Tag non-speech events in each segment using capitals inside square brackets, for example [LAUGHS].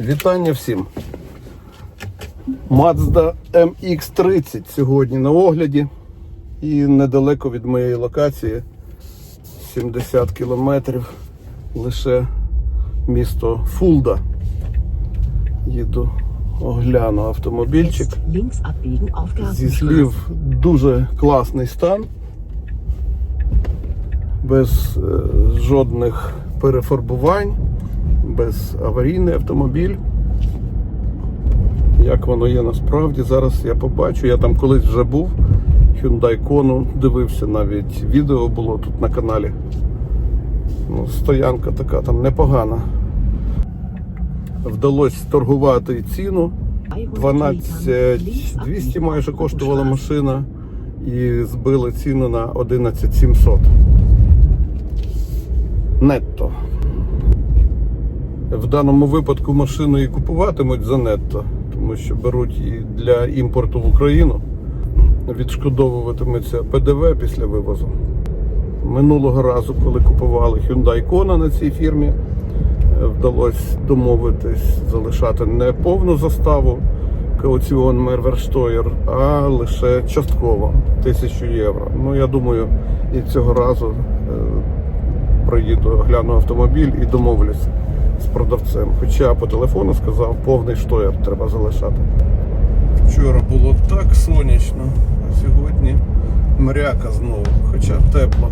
Вітання всім. Mazda MX30 сьогодні на огляді і недалеко від моєї локації 70 кілометрів лише місто Фулда. Їду огляну автомобільчик. Зі слів дуже класний стан, без е, жодних перефарбувань, без аварійний автомобіль. Як воно є насправді, зараз я побачу. Я там колись вже був. Hyundai Kona дивився, навіть відео було тут на каналі. Ну, стоянка така там непогана. Вдалося торгувати ціну. 12 200 майже коштувала машина і збили ціну на 11 700. Нетто. В даному випадку машину і купуватимуть за нетто, тому що беруть і для імпорту в Україну. Відшкодовуватиметься ПДВ після вивозу. Минулого разу, коли купували Hyundai Kona на цій фірмі, е, вдалося домовитись залишати не повну заставу кауціон Мерверштоєр, а лише частково тисячу євро. Ну я думаю, і цього разу е, проїду, гляну автомобіль і домовлюсь з продавцем. Хоча по телефону сказав, повний штоєр треба залишати. Вчора було так сонячно, а сьогодні мряка знову, хоча тепло.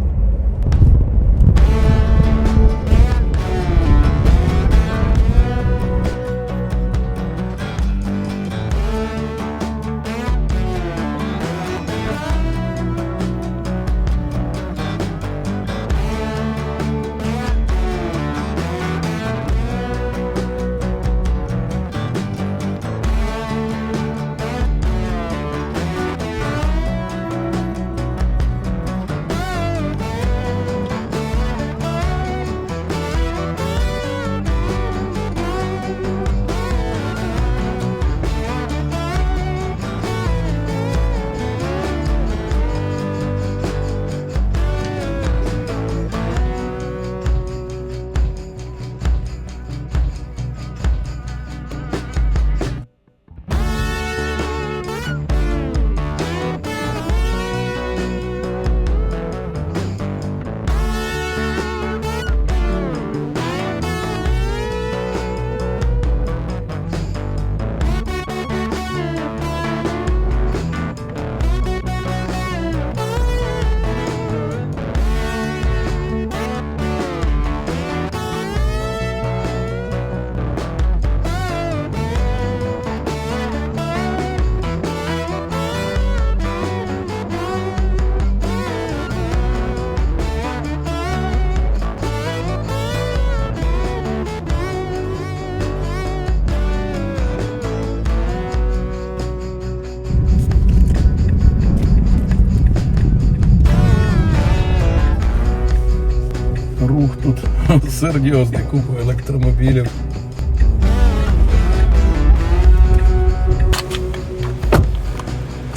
Серйозний, купа електромобілів.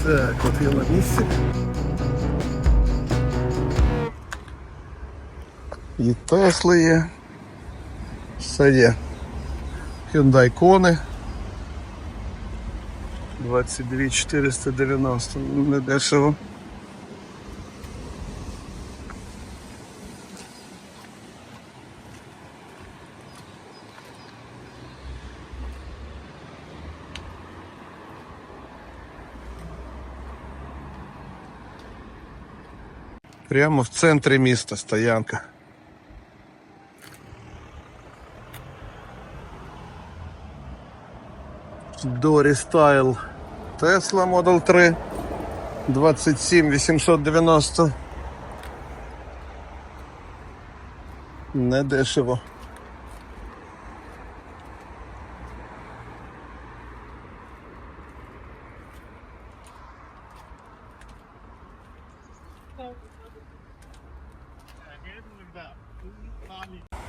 Так, от я на місці. І Тесли є. Все є. Hyundai Kona. 22 490. Не дешево. Прямо в центрі міста стоянка. Дорі Стайл Tesla Model 3 27 890. Не дешево.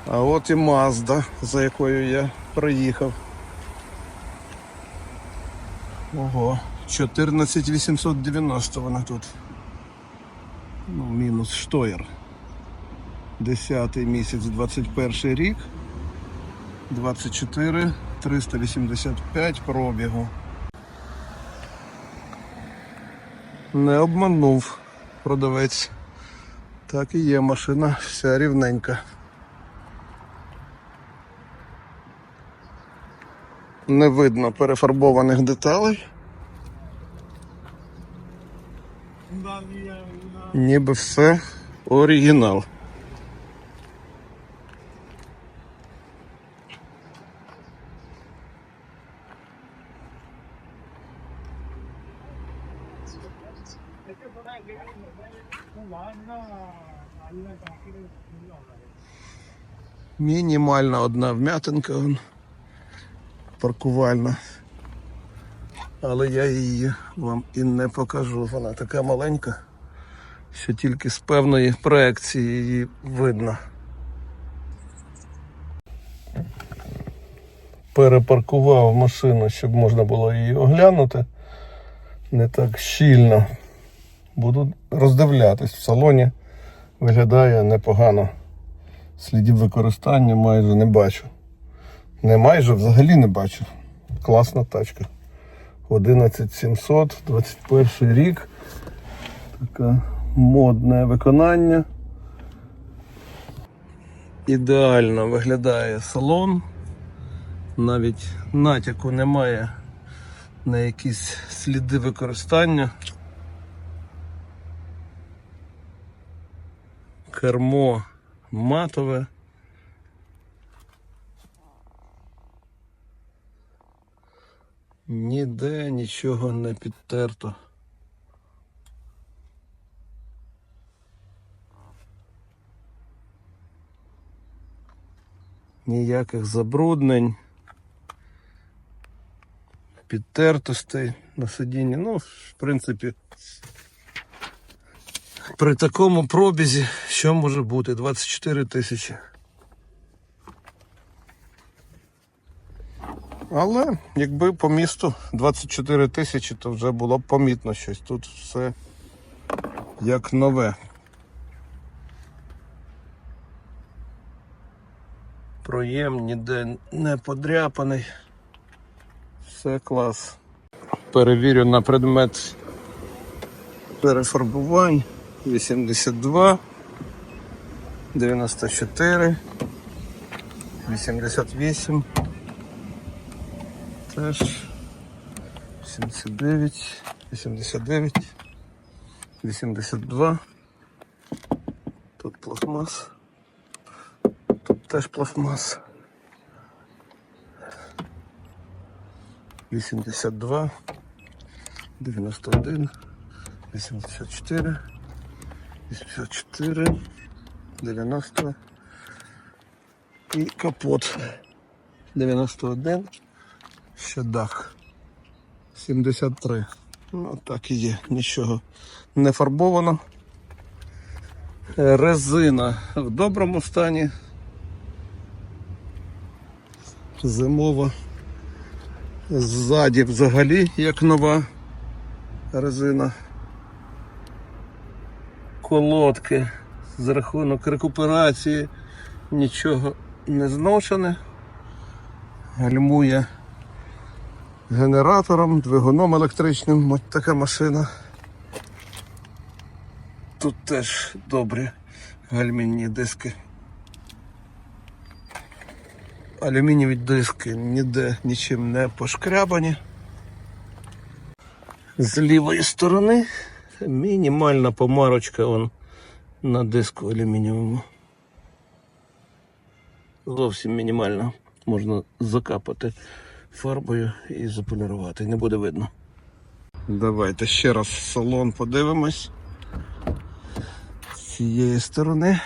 А от і Mazda, за якою я приїхав. Ого, 14890 вона тут. Ну, мінус штоєр. 10 місяць, 21 рік. 24 385 пробігу. Не обманув продавець. Так і є, машина вся рівненька. Не видно перефарбованих деталей. Ніби все оригінал. Мінімальна одна вм'ятинка паркувальна. Але я її вам і не покажу. Вона така маленька, що тільки з певної проекції її видно. Перепаркував машину, щоб можна було її оглянути. Не так щільно. Буду роздивлятись в салоні. Виглядає непогано. Слідів використання майже не бачу. Не майже взагалі не бачу. Класна тачка. 11700, 21 рік. Таке модне виконання. Ідеально виглядає салон. Навіть натяку немає на якісь сліди використання. Кермо матове. Ніде нічого не підтерто. Ніяких забруднень, підтертостей на сидінні. Ну, в принципі, при такому пробізі що може бути? 24 тисячі. Але якби по місту 24 тисячі, то вже було б помітно щось. Тут все як нове. Проєм ніде не подряпаний. Все клас. Перевірю на предмет перефарбувань. 82, 94, 88, теж 79, 89, 82. Тут пластмас. Тут теж пластмас. 82, 91, 84. 84, 90 і капот 91, ще дах 73. Ну так і є, нічого не фарбовано. Резина в доброму стані. Зимова. Ззаді взагалі як нова резина колодки за рахунок рекуперації нічого не зношене. Гальмує генератором, двигуном електричним, ось така машина. Тут теж добрі гальмінні диски. Алюмінієві диски ніде нічим не пошкрябані. З лівої сторони мінімальна помарочка вон на диску алюмінієвому. Зовсім мінімальна. Можна закапати фарбою і заполірувати. Не буде видно. Давайте ще раз салон подивимось. З цієї сторони.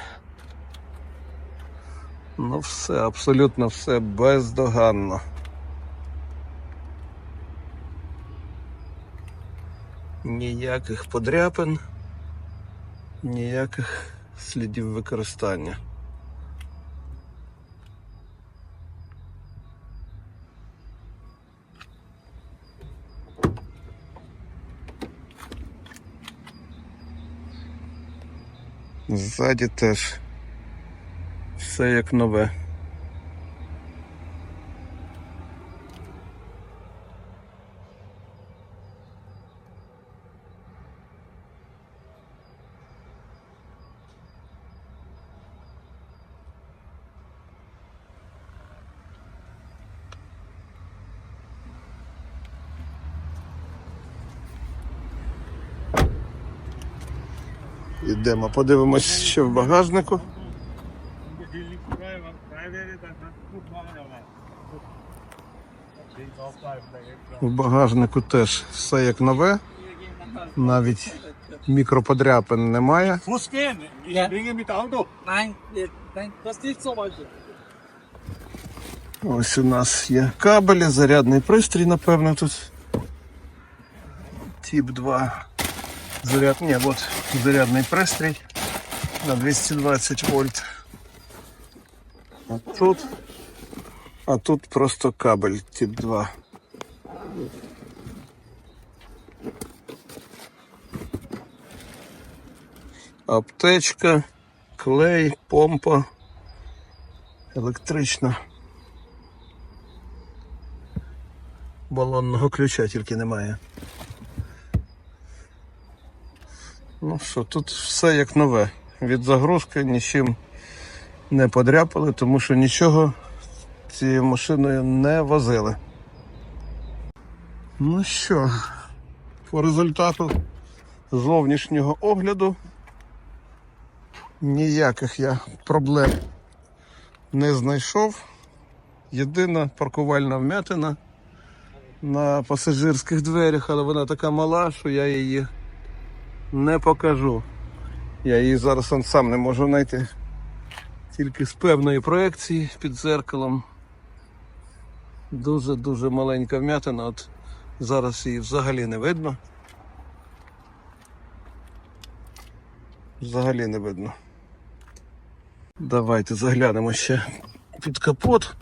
Ну все, абсолютно все бездоганно. Ніяких подряпин, ніяких слідів використання. Ззаді теж все як нове. Йдемо, подивимось, що в багажнику. В багажнику теж все як нове, навіть мікроподряпин немає. Ось у нас є кабелі, зарядний пристрій, напевно, тут. Тип 2. Заряд. Ні, от зарядний пристрій на 220 вольт. А тут. А тут просто кабель тип 2. Аптечка, клей, помпа, електрична. Балонного ключа тільки немає. Ну що, тут все як нове. Від загрузки нічим не подряпали, тому що нічого цією машиною не возили. Ну що, по результату зовнішнього огляду ніяких я проблем не знайшов. Єдина паркувальна вмятина на пасажирських дверях, але вона така мала, що я її не покажу. Я її зараз сам не можу знайти. Тільки з певної проекції під зеркалом. Дуже-дуже маленька вмятина. От зараз її взагалі не видно. Взагалі не видно. Давайте заглянемо ще під капот.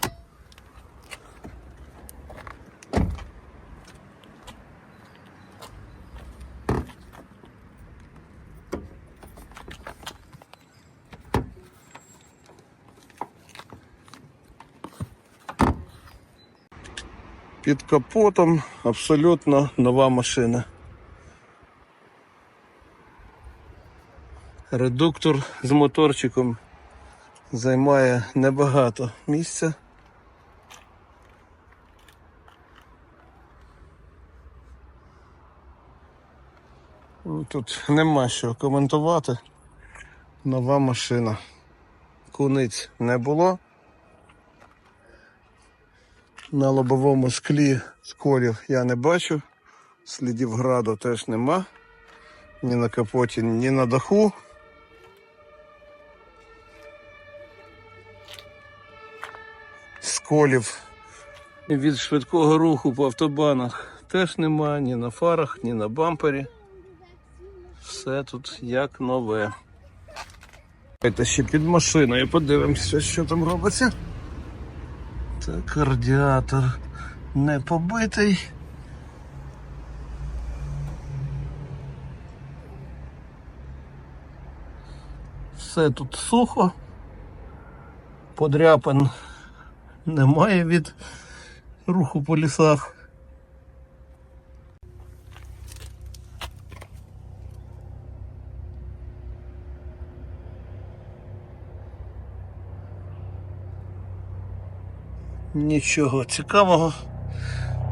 Під капотом абсолютно нова машина. Редуктор з моторчиком займає небагато місця. Тут нема що коментувати. Нова машина. Куниць не було. На лобовому склі сколів я не бачу. Слідів граду теж нема. Ні на капоті, ні на даху. Сколів від швидкого руху по автобанах теж нема, ні на фарах, ні на бампері. Все тут як нове. Це ще під машиною. Подивимося, що там робиться. Так, радіатор не побитий. Все тут сухо. Подряпин немає від руху по лісах. Нічого цікавого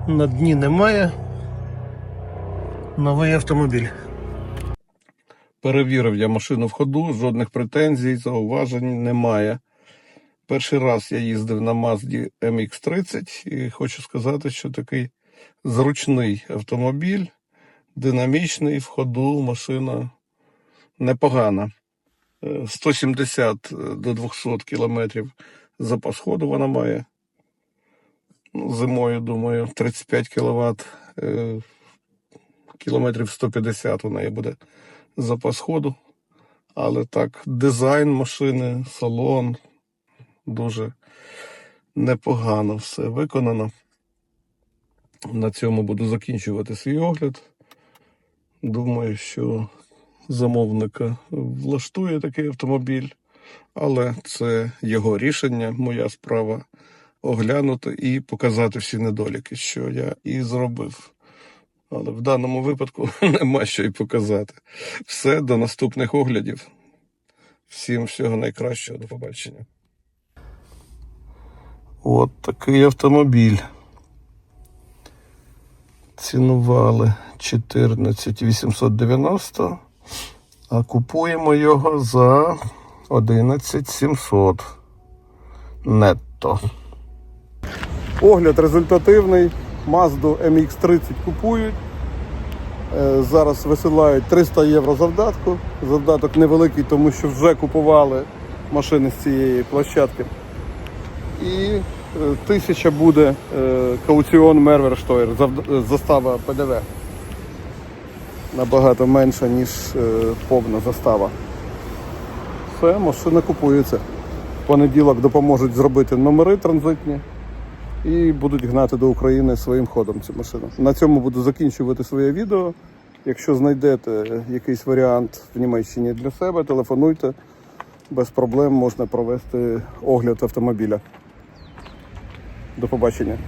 на дні немає. Новий автомобіль. Перевірив я машину в ходу, жодних претензій, зауважень немає. Перший раз я їздив на Mazda MX-30 і хочу сказати, що такий зручний автомобіль, динамічний в ходу, машина непогана. Е, 170 до 200 кілометрів запас ходу вона має. Зимою, думаю, 35 кВт, кілометрів 150 у неї буде запас ходу. Але так, дизайн машини, салон дуже непогано все виконано. На цьому буду закінчувати свій огляд. Думаю, що замовника влаштує такий автомобіль, але це його рішення, моя справа оглянути і показати всі недоліки, що я і зробив. Але в даному випадку [LAUGHS] нема що й показати. Все до наступних оглядів. Всім всього найкращого, до побачення. От такий автомобіль. Цінували 14 890, А купуємо його за 11 700 нетто. Огляд результативний. Mazda MX-30 купують. Е, Зараз висилають 300 євро завдатку. Завдаток невеликий, тому що вже купували машини з цієї площадки. І е, тисяча буде е, кауціон Мерверштойр, е, застава ПДВ. Набагато менша, ніж повна застава. Все, машина купується. В понеділок допоможуть зробити номери транзитні і будуть гнати до України своїм ходом цю машину. На цьому буду закінчувати своє відео. Якщо знайдете якийсь варіант в Німеччині для себе, телефонуйте. Без проблем можна провести огляд автомобіля. До побачення.